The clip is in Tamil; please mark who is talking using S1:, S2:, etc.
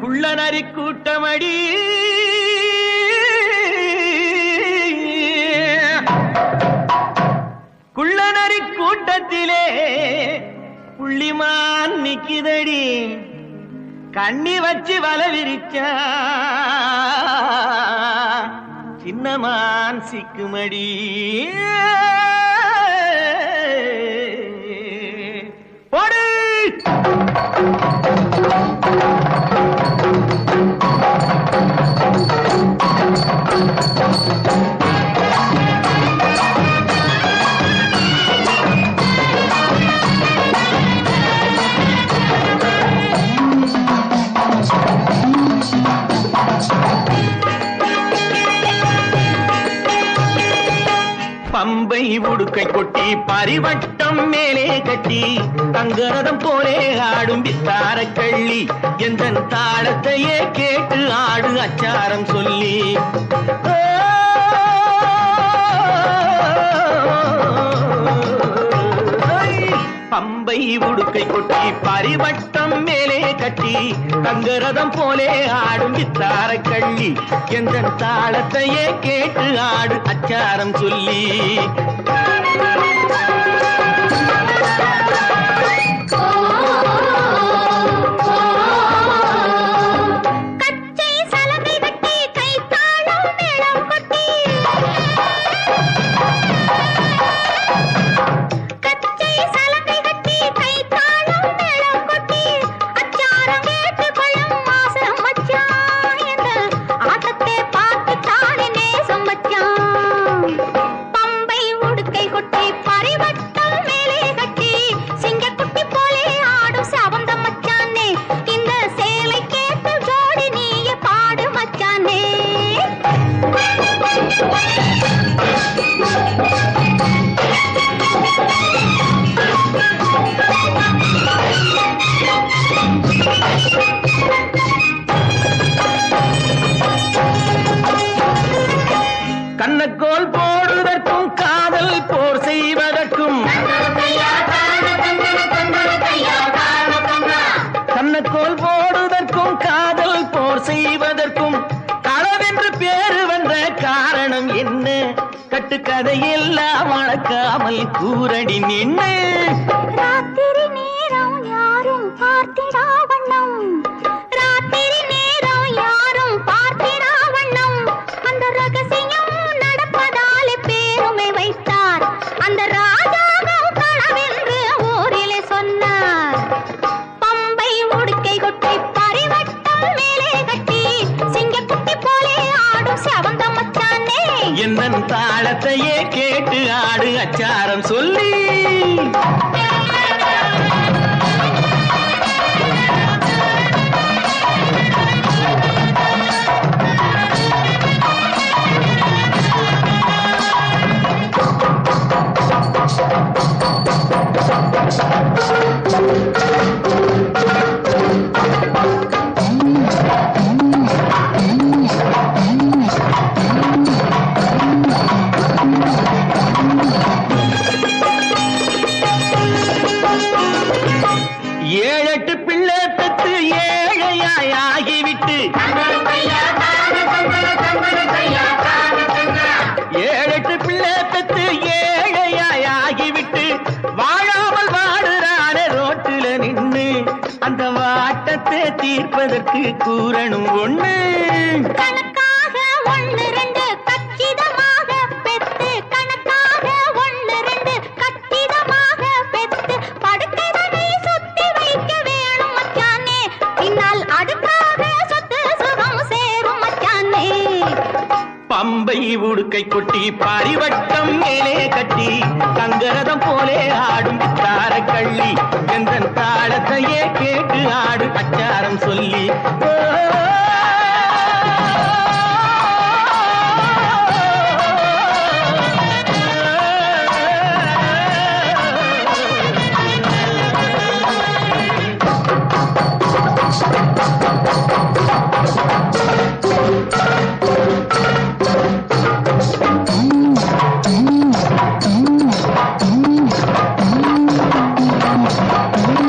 S1: குள்ளநரி கூட்டமடி. குள்ளநரி கூட்டத்திலே புள்ளிமான் நிக்கிதடி. கண்ணி வச்சு வல விரிச்சா சின்னமான் சிக்குமடி. உடுக்கை கொட்டி பரிவட்டம் மேலே கட்டி தங்கரதம் போலே ஆடும் வித்தார கள்ளி எந்த தாளத்தையே கேட்டு ஆடு அச்சாரம் சொல்லி. பம்பை உடுக்கை கொட்டி பரிவட்டம் மேலே கட்டி தங்கரதம் போலே ஆடும் வித்தார கள்ளி எந்த தாளத்தையே கேட்டு ஆடு அச்சாரம் சொல்லி.
S2: Música
S1: கண்ணக்கோல் போடுவதற்கும் காதல் போர் செய்வதற்கும். கண்ணக்கோல் போடுவதற்கும் காதல் போர் செய்வதற்கும். களவென்று பேரு வந்த காரணம் என்ன? கட்டுக்கதையெல்லாம் வளர்க்காமல் கூரடி நின்று
S2: ராத்திரி நேரம் யாரும் பார்த்திடா வண்ணம்.
S1: தாளத்தையே கேட்டு ஆடு அச்சாரம் சொல்லி Thank you. ஆகிவிட்டு ஏழெட்டு பிள்ளை பெற்று ஏழையாய் ஆகிவிட்டு வாழாமல் வாடுறான ரோட்டுல நின்று அந்த வாட்டத்தை தீர்ப்பதற்கு கூறணும் ஒண்ணு.
S2: கணக்காக ஒண்ணு
S1: பம்பை உடுக்கை கொட்டி பரிவட்டம் மேலே கட்டி தங்கரதம் போலே ஆடும் தாரக்கள்ளி எந்த தாளத்தையே கேட்டு ஆடு அச்சாரம் சொல்லி. ஓ Música